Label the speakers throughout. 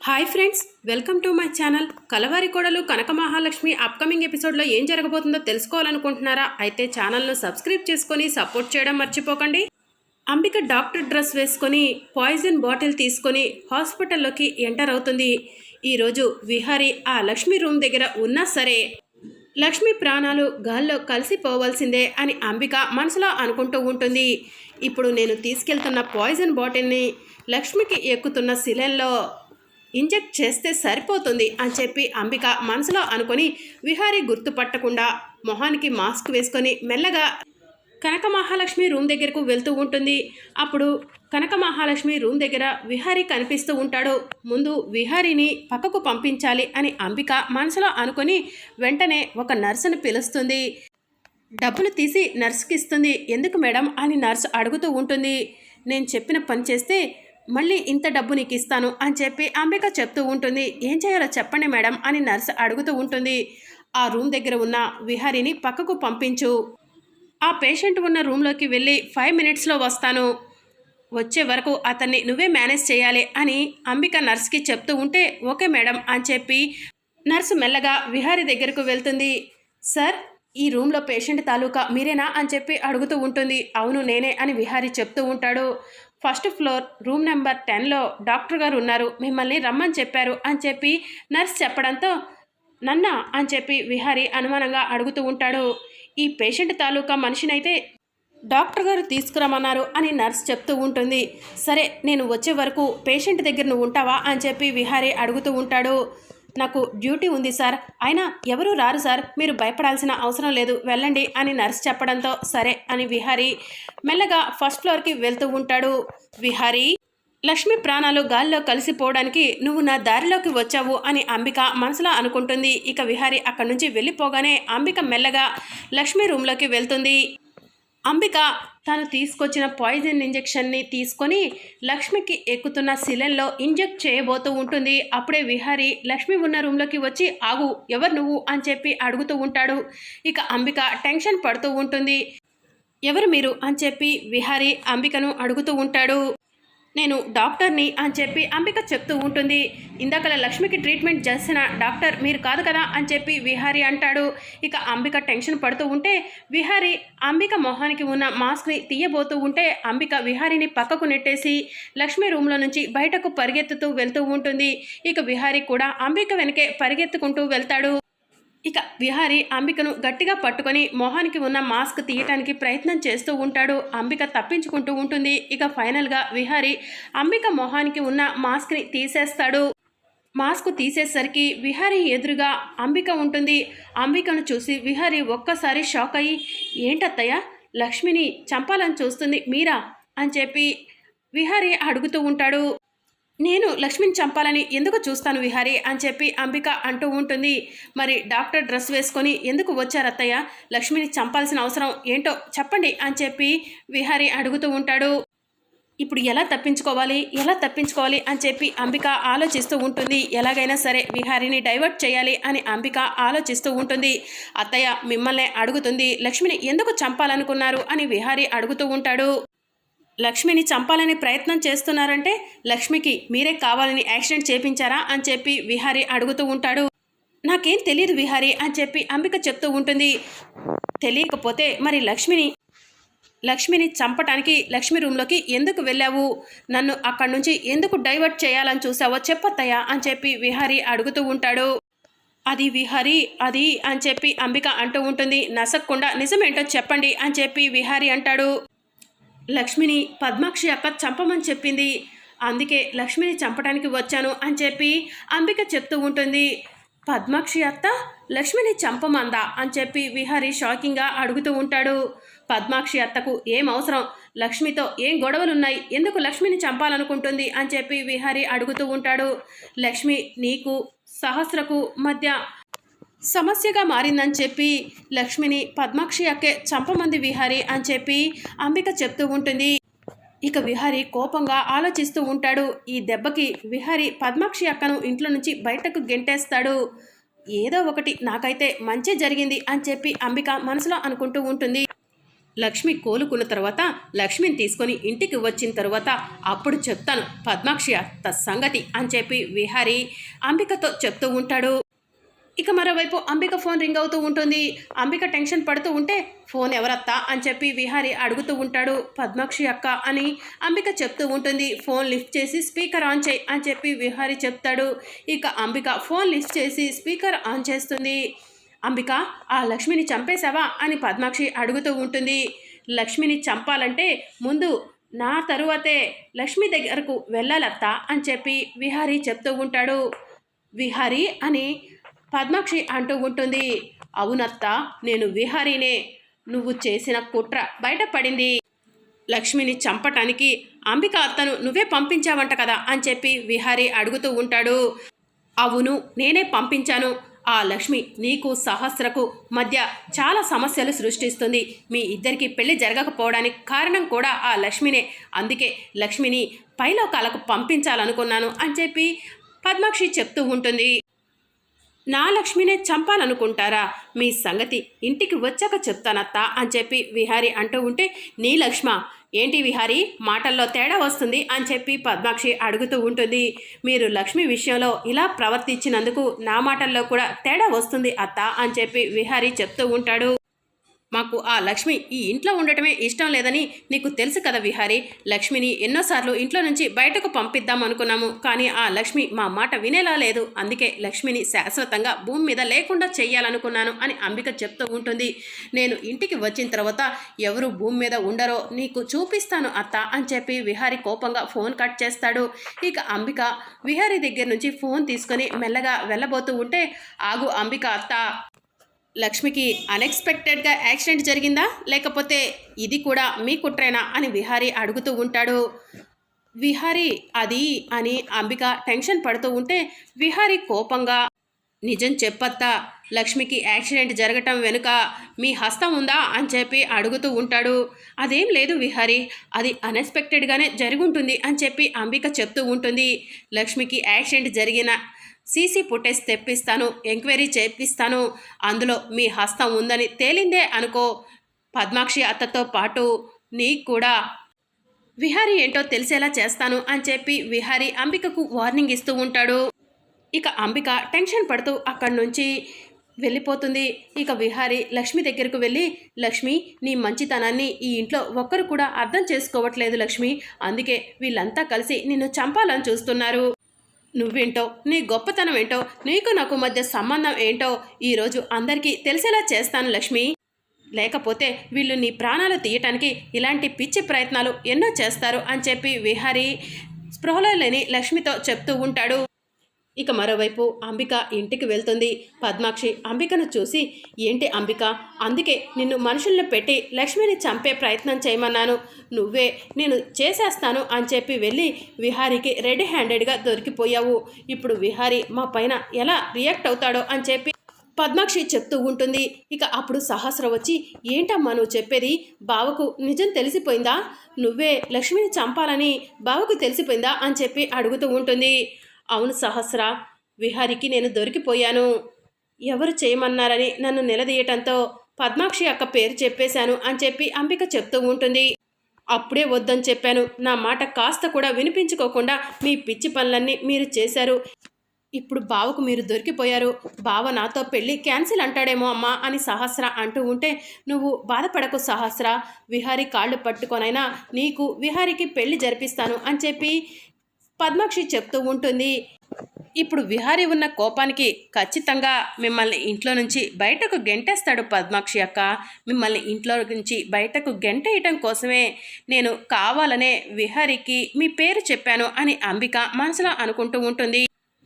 Speaker 1: Hi friends welcome to my channel. కలవారి కోడలు కనక Mahalakshmi upcoming ఎపిసోడ్లో ఏం జరగబోతుందో తెలుసుకోవాలనుకుంటున్నారా? అయితే ఛానల్ను సబ్స్క్రైబ్ చేసుకొని సపోర్ట్ చేయడం మర్చిపోకండి. అంబిక డాక్టర్ డ్రెస్ వేసుకొని పాయిజన్ బాటిల్ తీసుకొని హాస్పిటల్లోకి ఎంటర్ అవుతుంది. ఈరోజు విహారీ ఆ లక్ష్మి రూమ్ దగ్గర ఉన్నా సరే లక్ష్మి ప్రాణాలు గాల్లో కలిసిపోవాల్సిందే అని అంబిక మనసులో అనుకుంటూ ఉంటుంది. ఇప్పుడు నేను తీసుకెళ్తున్న పాయిజన్ బాటిల్ని లక్ష్మికి ఎక్కుతున్న శిలల్లో ఇంజెక్ట్ చేస్తే సరిపోతుంది అని చెప్పి అంబిక మనసులో అనుకొని విహారీ గుర్తుపట్టకుండా మొహానికి మాస్క్ వేసుకొని మెల్లగా కనక మహాలక్ష్మి రూమ్ దగ్గరకు వెళ్తూ ఉంటుంది. అప్పుడు కనక మహాలక్ష్మి రూమ్ దగ్గర విహారీ కనిపిస్తూ ఉంటాడు. ముందు విహారీని పక్కకు పంపించాలి అని అంబిక మనసులో అనుకొని వెంటనే ఒక నర్సును పిలుస్తుంది. డబ్బులు తీసి నర్సుకి ఇస్తుంది ఎందుకు మేడం? అని నర్సు అడుగుతూ ఉంటుంది. నేను చెప్పిన పని చేస్తే మళ్ళీ ఇంత డబ్బు నీకు ఇస్తాను అని చెప్పి అంబిక చెప్తూ ఉంటుంది. ఏం చేయాలో చెప్పండి మేడం అని నర్స్ అడుగుతూ ఉంటుంది. ఆ రూమ్ దగ్గర ఉన్న విహారీని పక్కకు పంపించు. ఆ పేషెంట్ ఉన్న రూమ్లోకి వెళ్ళి ఫైవ్ మినిట్స్లో వస్తాను. వచ్చే వరకు అతన్ని నువ్వే మేనేజ్ చేయాలి అని అంబిక నర్స్కి చెప్తూ ఉంటే ఓకే మేడం అని చెప్పి నర్సు మెల్లగా విహారీ దగ్గరకు వెళ్తుంది. సార్ ఈ రూమ్లో పేషెంట్ తాలూకా మీరేనా అని చెప్పి అడుగుతూ ఉంటుంది. అవును నేనే అని విహారీ చెప్తూ ఉంటాడు. ఫస్ట్ ఫ్లోర్ రూమ్ నెంబర్ టెన్లో డాక్టర్ గారు ఉన్నారు. మిమ్మల్ని రమ్మని చెప్పారు అని చెప్పి నర్స్ చెప్పడంతో నన్నా అని చెప్పి విహారీ అనుమానంగా అడుగుతూ ఉంటాడు. ఈ పేషెంట్ తాలూకా మనిషినైతే డాక్టర్ గారు తీసుకురమ్మన్నారు అని నర్స్ చెప్తూ ఉంటుంది. సరే నేను వచ్చే వరకు పేషెంట్ దగ్గర నువ్వు ఉంటావా అని చెప్పి విహారీ అడుగుతూ ఉంటాడు. నాకు డ్యూటీ ఉంది సార్. అయినా ఎవరూ రారు సార్. మీరు భయపడాల్సిన అవసరం లేదు. వెళ్ళండి అని నర్స్ చెప్పడంతో సరే అని విహారీ మెల్లగా ఫస్ట్ ఫ్లోర్కి వెళ్తూ ఉంటాడు. విహారీ లక్ష్మి ప్రాణాలు గాల్లో కలిసిపోవడానికి నువ్వు నా దారిలోకి వచ్చావు అని అంబిక మనసులో అనుకుంటుంది. ఇక విహారీ అక్కడి నుంచి వెళ్ళిపోగానే అంబిక మెల్లగా లక్ష్మి రూమ్లోకి వెళ్తుంది. అంబిక తను తీసుకొచ్చిన పాయిజన్ ఇంజెక్షన్ని తీసుకొని లక్ష్మికి ఎక్కుతున్న శిలల్లో ఇంజెక్ట్ చేయబోతూ ఉంటుంది. అప్పుడే విహారి లక్ష్మి ఉన్న రూమ్లోకి వచ్చి ఆగు ఎవరు నువ్వు? అని చెప్పి అడుగుతూ ఉంటాడు. ఇక అంబిక టెన్షన్ పడుతూ ఉంటుంది. ఎవరు మీరు? అని చెప్పి విహారి అంబికను అడుగుతూ ఉంటాడు. నేను డాక్టర్ని అని చెప్పి అంబిక చెప్తూ ఉంటుంది. ఇందాకల లక్ష్మికి ట్రీట్మెంట్ చేసిన డాక్టర్ మీరు కాదు కదా అని చెప్పి విహారీ అంటాడు. ఇక అంబిక టెన్షన్ పడుతూ ఉంటే విహారీ అంబిక మొహానికి ఉన్న మాస్క్ని తీయబోతూ ఉంటే అంబిక విహారీని పక్కకు నెట్టేసి లక్ష్మి రూమ్లో నుంచి బయటకు పరిగెత్తుతూ వెళ్తూ ఉంటుంది. ఇక విహారీ కూడా అంబిక వెనకే పరిగెత్తుకుంటూ వెళ్తాడు. ఇక విహారీ అంబికను గట్టిగా పట్టుకొని మొహానికి ఉన్న మాస్క్ తీయటానికి ప్రయత్నం చేస్తూ ఉంటాడు. అంబిక తప్పించుకుంటూ ఉంటుంది. ఇక ఫైనల్గా విహారీ అంబిక మొహానికి ఉన్న మాస్క్ని తీసేస్తాడు. మాస్క్ తీసేసరికి విహారీ ఎదురుగా అంబిక ఉంటుంది. అంబికను చూసి విహారీ ఒక్కసారి షాక్ అయ్యి ఏంటత్తయ్య? లక్ష్మిని చంపాలని చూస్తుంది మీరా? అని చెప్పి విహారీ అడుగుతూ ఉంటాడు. నేను లక్ష్మిని చంపాలని ఎందుకు చూస్తాను విహారి అని చెప్పి అంబిక అంటూ ఉంటుంది. మరి డాక్టర్ డ్రెస్ వేసుకొని ఎందుకు వచ్చారు అత్తయ్య? లక్ష్మిని చంపాల్సిన అవసరం ఏంటో చెప్పండి అని చెప్పి విహారి అడుగుతూ ఉంటాడు. ఇప్పుడు ఎలా తప్పించుకోవాలి? ఎలా తప్పించుకోవాలి? అని చెప్పి అంబిక ఆలోచిస్తూ ఉంటుంది. ఎలాగైనా సరే విహారిని డైవర్ట్ చేయాలి అని అంబిక ఆలోచిస్తూ ఉంటుంది. అత్తయ్య మిమ్మల్ని అడుగుతుంది లక్ష్మిని ఎందుకు చంపాలనుకున్నారు అని విహారి అడుగుతూ ఉంటాడు. లక్ష్మిని చంపాలని ప్రయత్నం చేస్తున్నారంటే లక్ష్మికి మీరే కావాలని యాక్సిడెంట్ చేపించారా అని చెప్పి విహారీ అడుగుతూ ఉంటాడు. నాకేం తెలియదు విహారీ అని చెప్పి అంబిక చెప్తూ ఉంటుంది. తెలియకపోతే మరి లక్ష్మిని లక్ష్మిని చంపటానికి లక్ష్మి రూమ్లోకి ఎందుకు వెళ్ళావు? నన్ను అక్కడి నుంచి ఎందుకు డైవర్ట్ చేయాలని చూసావో చెప్పత్తయ్యా అని చెప్పి విహారీ అడుగుతూ ఉంటాడు. అది విహారీ అది అని చెప్పి అంబిక అంటూ ఉంటుంది. నసక్కుండా నిజమేంటో చెప్పండి అని చెప్పి విహారీ అంటాడు. లక్ష్మిని పద్మాక్షి అక్క చంపమని చెప్పింది. అందుకే లక్ష్మిని చంపడానికి వచ్చాను అని చెప్పి అంబిక చెప్తూ ఉంటుంది. పద్మాక్షి అత్త లక్ష్మిని చంపమందా అని చెప్పి విహారీ షాకింగ్గా అడుగుతూ ఉంటాడు. పద్మాక్షి అత్తకు ఏం అవసరం? లక్ష్మితో ఏం గొడవలున్నాయి? ఎందుకు లక్ష్మిని చంపాలనుకుంటుంది? అని చెప్పి విహారీ అడుగుతూ ఉంటాడు. లక్ష్మి నీకు సహస్రకు మధ్య సమస్యగా మారిందని చెప్పి లక్ష్మిని పద్మాక్షి అక్కే చంపమంది విహారీ అని చెప్పి అంబిక చెప్తూ ఉంటుంది. ఇక విహారీ కోపంగా ఆలోచిస్తూ ఉంటాడు. ఈ దెబ్బకి విహారీ పద్మాక్షి అక్కను ఇంట్లో నుంచి బయటకు గెంటేస్తాడు. ఏదో ఒకటి నాకైతే మంచి జరిగింది అని చెప్పి అంబిక మనసులో అనుకుంటూ ఉంటుంది. లక్ష్మి కోలుకున్న తర్వాత లక్ష్మిని తీసుకొని ఇంటికి వచ్చిన తర్వాత అప్పుడు చెప్తాను పద్మాక్షి అత్త సంగతి అని చెప్పి విహారి అంబికతో చెప్తూ ఉంటాడు. ఇక మరోవైపు అంబిక ఫోన్ రింగ్ అవుతూ ఉంటుంది. అంబిక టెన్షన్ పడుతూ ఉంటే ఫోన్ ఎవరత్తా? అని చెప్పి విహారి అడుగుతూ ఉంటాడు పద్మాక్షి అక్క అని. అంబిక చెప్తూ ఉంటుంది ఫోన్ లిఫ్ట్ చేసి స్పీకర్ ఆన్ చేయి అని చెప్పి విహారి చెప్తాడు. ఇక అంబిక ఫోన్ లిఫ్ట్ చేసి స్పీకర్ ఆన్ చేస్తుంది. అంబిక ఆ లక్ష్మిని చంపేశావా? అని పద్మాక్షి అడుగుతూ ఉంటుంది. లక్ష్మిని చంపాలంటే ముందు నా తరువాతే లక్ష్మి దగ్గరకు వెళ్ళాలత్తా? అని చెప్పి విహారీ చెప్తూ ఉంటాడు. విహారీ అని పద్మాక్షి అంటూ ఉంటుంది అవునత్త నేను విహారీనే. నువ్వు చేసిన కుట్ర బయటపడింది. లక్ష్మిని చంపటానికి అంబిక అత్తను నువ్వే పంపించావంట కదా అని చెప్పి విహారీ అడుగుతూ ఉంటాడు. అవును నేనే పంపించాను. ఆ లక్ష్మి నీకు సహస్రకు మధ్య చాలా సమస్యలు సృష్టిస్తుంది. మీ ఇద్దరికి పెళ్ళి జరగకపోవడానికి కారణం కూడా ఆ లక్ష్మినే. అందుకే లక్ష్మిని పైలోకాలకు పంపించాలనుకున్నాను అని చెప్పి పద్మాక్షి చెప్తూ ఉంటుంది. నా లక్ష్మినే చంపాలనుకుంటారా? మీ సంగతి ఇంటికి వచ్చాక చెప్తానత్తా అని చెప్పి విహారి అంటూ ఉంటే నీ లక్ష్మ ఏంటి విహారి? మాటల్లో తేడా వస్తుంది అని చెప్పి పద్మాక్షి అడుగుతూ ఉంటుంది. మీరు లక్ష్మి విషయంలో ఇలా ప్రవర్తించినందుకు నా మాటల్లో కూడా తేడా వస్తుంది అత్త అని చెప్పి విహారి చెప్తూ ఉంటాడు. మాకు ఆ లక్ష్మి ఈ ఇంట్లో ఉండటమే ఇష్టం లేదని నీకు తెలుసు కదా విహారి. లక్ష్మిని ఎన్నోసార్లు ఇంట్లో నుంచి బయటకు పంపిద్దాం అనుకున్నాము కానీ ఆ లక్ష్మి మా మాట వినేలా లేదు. అందుకే లక్ష్మిని శాశ్వతంగా భూమి మీద లేకుండా చేయాలనుకున్నాను అని అంబిక చెప్తూ ఉంటుంది. నేను ఇంటికి వచ్చిన తర్వాత ఎవరు భూమి మీద ఉండరో నీకు చూపిస్తాను అత్త అని చెప్పి విహారి కోపంగా ఫోన్ కట్ చేస్తాడు. ఇక అంబిక విహారి దగ్గర నుంచి ఫోన్ తీసుకొని మెల్లగా వెళ్ళబోతూ ఉంటే ఆగు అంబిక అత్త. లక్ష్మికి అన్ఎక్స్పెక్టెడ్గా యాక్సిడెంట్ జరిగిందా? లేకపోతే ఇది కూడా మీ కుట్రేనా? అని విహారీ అడుగుతూ ఉంటాడు. విహారీ అది అని అంబిక టెన్షన్ పడుతూ ఉంటే విహారీ కోపంగా నిజం చెప్పత్తా. లక్ష్మికి యాక్సిడెంట్ జరగటం వెనుక మీ హస్తం ఉందా? అని చెప్పి అడుగుతూ ఉంటాడు. అదేం లేదు విహారీ అది అన్ఎక్స్పెక్టెడ్గానే జరుగుంటుంది అని చెప్పి అంబిక చెప్తూ ఉంటుంది. లక్ష్మికి యాక్సిడెంట్ జరిగిన సీసీ ఫుటేజ్ తెప్పిస్తాను ఎంక్వైరీ చేపిస్తాను అందులో మీ హస్తం ఉందని తేలిందే అనుకో పద్మాక్షి అత్తతో పాటు నీకు కూడా. విహారీ ఏంటో తెలిసేలా చేస్తాను అని చెప్పి విహారీ అంబికకు వార్నింగ్ ఇస్తూ ఉంటాడు. ఇక అంబిక టెన్షన్ పడుతూ అక్కడి నుంచి వెళ్ళిపోతుంది. ఇక విహారి లక్ష్మి దగ్గరకు వెళ్ళి లక్ష్మి నీ మంచితనాన్ని ఈ ఇంట్లో ఒక్కరు కూడా అర్థం చేసుకోవట్లేదు లక్ష్మి. అందుకే వీళ్ళంతా కలిసి నిన్ను చంపాలని చూస్తున్నారు. నువ్వేంటో నీ గొప్పతనం ఏంటో నీకు నాకు మధ్య సంబంధం ఏంటో ఈరోజు అందరికీ తెలిసేలా చేస్తాను లక్ష్మి. లేకపోతే వీళ్ళు నీ ప్రాణాలు తీయటానికి ఇలాంటి పిచ్చి ప్రయత్నాలు ఎన్నో చేస్తారు అని చెప్పి విహారీ స్పృహలో లేని లక్ష్మితో చెప్తూ ఉంటాడు. ఇక మరోవైపు అంబిక ఇంటికి వెళ్తుంది. పద్మాక్షి అంబికను చూసి ఏంటి అంబిక? అందుకే నిన్ను మనుషుల్ని పెట్టి లక్ష్మిని చంపే ప్రయత్నం చేయమన్నాను. నువ్వే నేను చేసేస్తాను అని చెప్పి వెళ్ళి విహారీకి రెడీ హ్యాండెడ్గా దొరికిపోయావు. ఇప్పుడు విహారీ మా పైన ఎలా రియాక్ట్ అవుతాడో అని చెప్పి పద్మాక్షి చెప్తూ ఉంటుంది. ఇక అప్పుడు సహస్ర వచ్చి ఏంటమ్మా నువ్వు చెప్పేది? బావకు నిజం తెలిసిపోయిందా? నువ్వే లక్ష్మిని చంపాలని బావకు తెలిసిపోయిందా? అని చెప్పి అడుగుతూ ఉంటుంది. అవును సహస్ర విహారికి నేను దొరికిపోయాను. ఎవరు చేయమన్నారని నన్ను నిలదీయటంతో పద్మాక్షి అక్క పేరు చెప్పేశాను అని చెప్పి అంబిక చెప్తూ ఉంటుంది. అప్పుడే వద్దని చెప్పాను. నా మాట కాస్త కూడా వినిపించుకోకుండా మీ పిచ్చి పనులన్నీ మీరు చేశారు. ఇప్పుడు బావకు మీరు దొరికిపోయారు. బావ నాతో పెళ్ళి క్యాన్సిల్ అంటాడేమో అమ్మా అని సహస్ర అంటూ ఉంటే నువ్వు బాధపడకు సహస్ర. విహారి కాళ్ళు పట్టుకొనైనా నీకు విహారికి పెళ్ళి జరిపిస్తాను అని చెప్పి పద్మాక్షి చెప్తూ ఉంటుంది. ఇప్పుడు విహారి ఉన్న కోపానికి ఖచ్చితంగా మిమ్మల్ని ఇంట్లో నుంచి బయటకు గెంటేస్తాడు పద్మాక్షి అక్క. మిమ్మల్ని ఇంట్లో నుంచి బయటకు గెంటేయటం కోసమే నేను కావాలనే విహారికి మీ పేరు చెప్పాను అని అంబిక మనసులో అనుకుంటూ ఉంటుంది.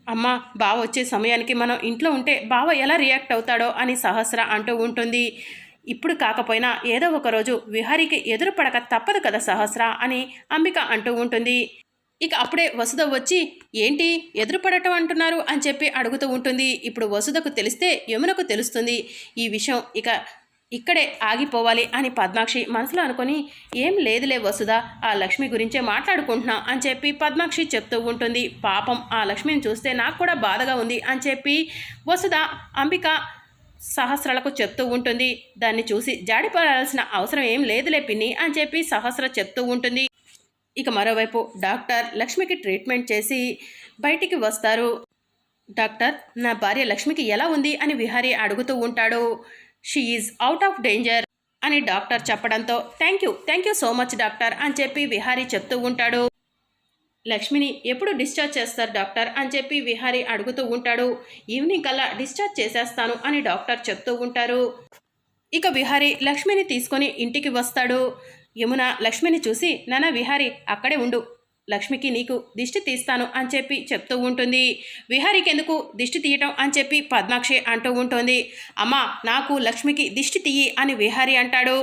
Speaker 1: అమ్మ బావ వచ్చే సమయానికి మనం ఇంట్లో ఉంటే బావ ఎలా రియాక్ట్ అవుతాడో అని సహస్ర అంటూ ఉంటుంది. ఇప్పుడు కాకపోయినా ఏదో ఒకరోజు విహారీకి విహారికి ఎదురు పడక తప్పదు కదా సహస్ర అని అంబిక అంటూ ఉంటుంది. ఇక అప్పుడే వసుధ వచ్చి ఏంటి? ఎదురుపడటం అంటున్నారు? అని చెప్పి అడుగుతూ ఉంటుంది. ఇప్పుడు వసుధకు తెలిస్తే యమునకు తెలుస్తుంది. ఈ విషయం ఇక ఇక్కడే ఆగిపోవాలి అని పద్మాక్షి మనసులో అనుకొని ఏం లేదులే వసుధ ఆ లక్ష్మి గురించే మాట్లాడుకుంటున్నా అని చెప్పి పద్మాక్షి చెప్తూ ఉంటుంది. పాపం ఆ లక్ష్మిని చూస్తే నాకు కూడా బాధగా ఉంది అని చెప్పి వసుధ అంబిక సహస్రలకు చెప్తూ ఉంటుంది. దాన్ని చూసి జాడిపడాల్సిన అవసరం ఏం లేదులే పిన్ని అని చెప్పి సహస్ర చెప్తూ ఉంటుంది. ఇక మరోవైపు డాక్టర్ లక్ష్మికి ట్రీట్మెంట్ చేసి బయటికి వస్తారు. డాక్టర్ నా భార్య లక్ష్మికి ఎలా ఉంది అని విహారీ అడుగుతూ ఉంటాడు. She is out of danger అని డాక్టర్ చెప్పడంతో thank you thank you so much doctor అని చెప్పి విహారీ చెప్తూ ఉంటాడు. లక్ష్మిని ఎప్పుడు డిశ్చార్జ్ చేస్తారు డాక్టర్? అని చెప్పి విహారీ అడుగుతూ ఉంటాడు. ఈవినింగ్ కల్లా డిశ్చార్జ్ చేసేస్తాను అని డాక్టర్ చెప్తూ ఉంటారు. ఇక విహారీ లక్ష్మిని తీసుకొని ఇంటికి వస్తాడు. యమున లక్ష్మిని చూసి నానా విహారి అక్కడే ఉండు. లక్ష్మికి నీకు దిష్టి తీస్తాను అని చెప్పి చెప్తూ ఉంటుంది. విహారీకి ఎందుకు దిష్టి తీయటం అని చెప్పి పద్మాక్షి అంటూ ఉంటుంది. అమ్మా నాకు లక్ష్మికి దిష్టి తీయి అని విహారీ అంటాడు.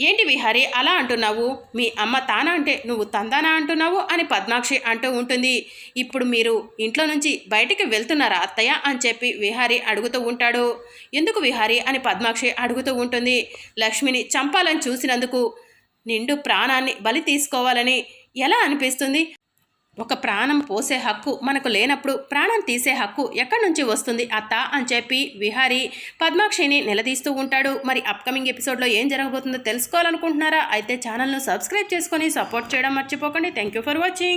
Speaker 1: ఏంటి విహారి అలా అంటున్నావు? మీ అమ్మ తానా అంటే నువ్వు తందానా అంటున్నావు అని పద్మాక్షి అంటూ ఉంటుంది. ఇప్పుడు మీరు ఇంట్లో నుంచి బయటికి వెళ్తున్నారా అత్తయ్య అని చెప్పి విహారి అడుగుతూ ఉంటాడు. ఎందుకు విహారి అని పద్మాక్షి అడుగుతూ ఉంటుంది. లక్ష్మిని చంపాలని చూసినందుకు నిండు ప్రాణాన్ని బలి తీసుకోవాలని ఎలా అనిపిస్తుంది? ఒక ప్రాణం పోసే హక్కు మనకు లేనప్పుడు ప్రాణం తీసే హక్కు ఎక్కడి నుంచి వస్తుంది? అత్త అని చెప్పి విహారి పద్మాక్షిని నిలదీస్తూ ఉంటాడు. మరి అప్కమింగ్ ఎపిసోడ్లో ఏం జరగబోతుందో తెలుసుకోవాలనుకుంటున్నారా? అయితే ఛానల్ను సబ్స్క్రైబ్ చేసుకొని సపోర్ట్ చేయడం మర్చిపోకండి. Thank you for watching